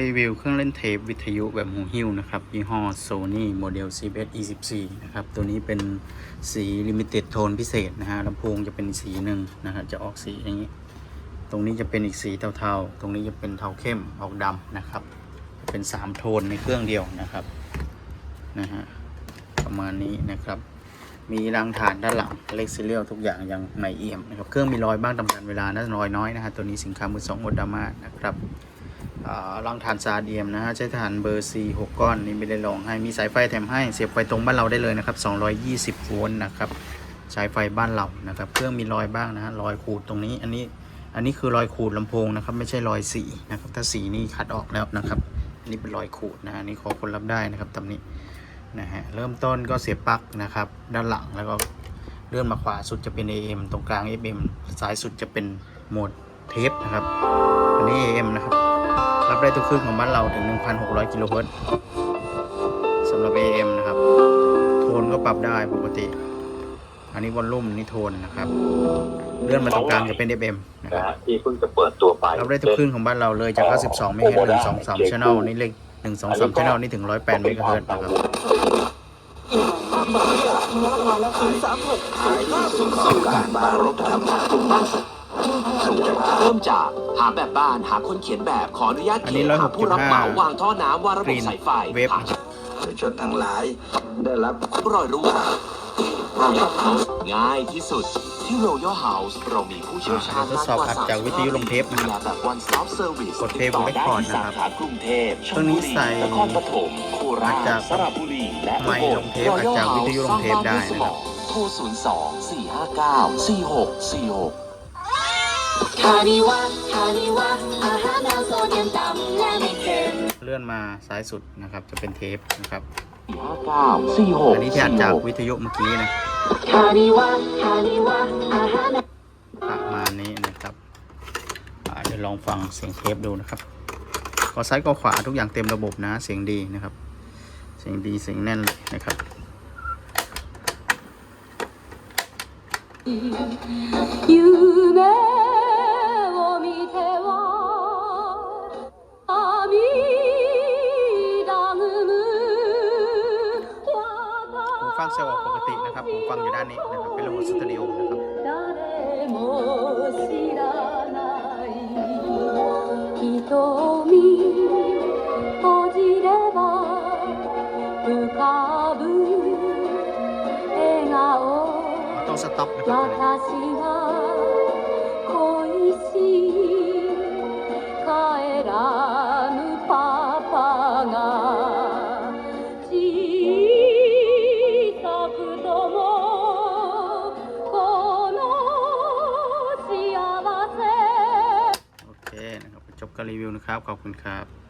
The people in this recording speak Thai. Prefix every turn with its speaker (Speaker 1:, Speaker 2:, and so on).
Speaker 1: รีวิวเครื่องเล่นเทปวิทยุแบบหูหิ้วนะครับ ยี่ห้อ Sony Model CBS E14 นะครับ ตัวนี้เป็นสี Limited Tone พิเศษนะฮะลำโพงจะเป็นสีหนึ่งนะฮะจะออกสีอย่างนี้ ตรงนี้จะเป็นอีกสีเทาๆ ตรงนี้จะเป็นเทาเข้มออกดำนะครับเป็น 3 โทนในเครื่องเดียวนะครับนะฮะประมาณนี้นะครับ มีรางฐานด้านหลังเล็กซีเรียลทุกอย่างยังไม่เอี่ยมนะครับเครื่องมีรอยบ้างตามกาลเวลานะรอยน้อยนะฮะตัวนี้สินค้ามือสองโอดามานะครับ รางฐานซาเดียมนะฮะใช้ฐานเบอร์ C 6 ก้อนนี่ไม่ได้ลองให้มีสายไฟแถมให้เสียบไฟตรงบ้านเราได้เลยนะครับ220โวลต์นะครับใช้ไฟบ้านเรานะครับเครื่องมีรอยบ้างนะฮะรอยขูดตรงนี้อันนี้อันนี้คือรอยขูดลำโพงนะครับไม่ใช่รอยสีนะครับถ้าสีนี่คัดออกแล้วนะครับอันนี้เป็นรอยขูดนะอันนี้ขอคนรับได้นะครับตำนี้นะฮะเริ่มต้นก็เสียบปลั๊กนะครับด้านหลังแล้วก็เลื่อนมาขวาสุดจะเป็น AM ตรงกลาง FM ซ้ายสุดจะเป็นโหมดเทปนะครับอันนี้ AM นะครับ รับได้ทุกคลื่นของบ้านเราถึง 1,600 กิโลเฮิรตซ์สำหรับ AM นะครับ โทนก็ปรับได้ปกติ อันนี้วอลลุ่มนี่โทนนะครับ เลื่อนมาตรงกลางจะเป็น FM นะค
Speaker 2: นะ
Speaker 1: รับ
Speaker 2: ฮะที่เพิ่งจะเปิดตัวไป
Speaker 1: รับได้ทุกคลื่นของบ้านเราเลยจาก 92 เมกะเฮิรตซ์123 channel นี่เลข123 channel นี่ถึง 108 เมกะเฮิรตซ์นะครับ
Speaker 3: เริ่มจากหาแบบบ้านหาคนเขียนแบบขออนุญาต
Speaker 1: อันนี้
Speaker 3: เขียนหาผู้รับเหมาวางท่อน้ำวางระบบ
Speaker 1: Green
Speaker 3: สายไฟ
Speaker 1: Wave
Speaker 3: หา
Speaker 4: ชนทั้งหลาย ได้รับ
Speaker 3: รอยรั่ว Royal House ง่ายที่สุดที่ Royal House เรามีผู้เชี่ยวชาญ
Speaker 1: ทดสอบอัดจากวิทยุลงเทปนะครับ
Speaker 3: ดูแลแบบ one stop service
Speaker 1: กดเพลง
Speaker 3: ติต่อได้
Speaker 1: record
Speaker 3: ที่สา
Speaker 1: นะครับ
Speaker 3: ขากรุงเทพช
Speaker 1: เครื่องนี้
Speaker 3: ลบุรี
Speaker 1: ใส่
Speaker 3: นครปฐมโคราช
Speaker 1: อัดจาก
Speaker 3: สระบุรีและ
Speaker 1: ไมค์ลงเทปอัดจากวิทยุลงเทปได้นะครับ
Speaker 3: โทร 02 459 4646
Speaker 1: เลื่อนมาซ้ายสุดนะครับ จะเป็นเทปนะครับ
Speaker 3: เก้
Speaker 1: อันนี้ที่อัดจากวิทยุเมื่อกี้นะ
Speaker 5: ฮานิาน
Speaker 1: ประมาณนี้นะครับเดี๋ยวลองฟังเสียงเทปดูนะครับก็ซ้ายก็ขวาทุกอย่างเต็มระบบนะ เสียงดีนะครับ เสียงดีเสียงแน่นเลยนะครับ
Speaker 5: 夢า
Speaker 1: งเซลล์ปกตินะครับผมฟังอยู่ด้านนี้นะครับเป็นระบบสตูดิโอนะครับต้องสต็อปนะครับ จบการรีวิวนะครับ ขอบคุณครับ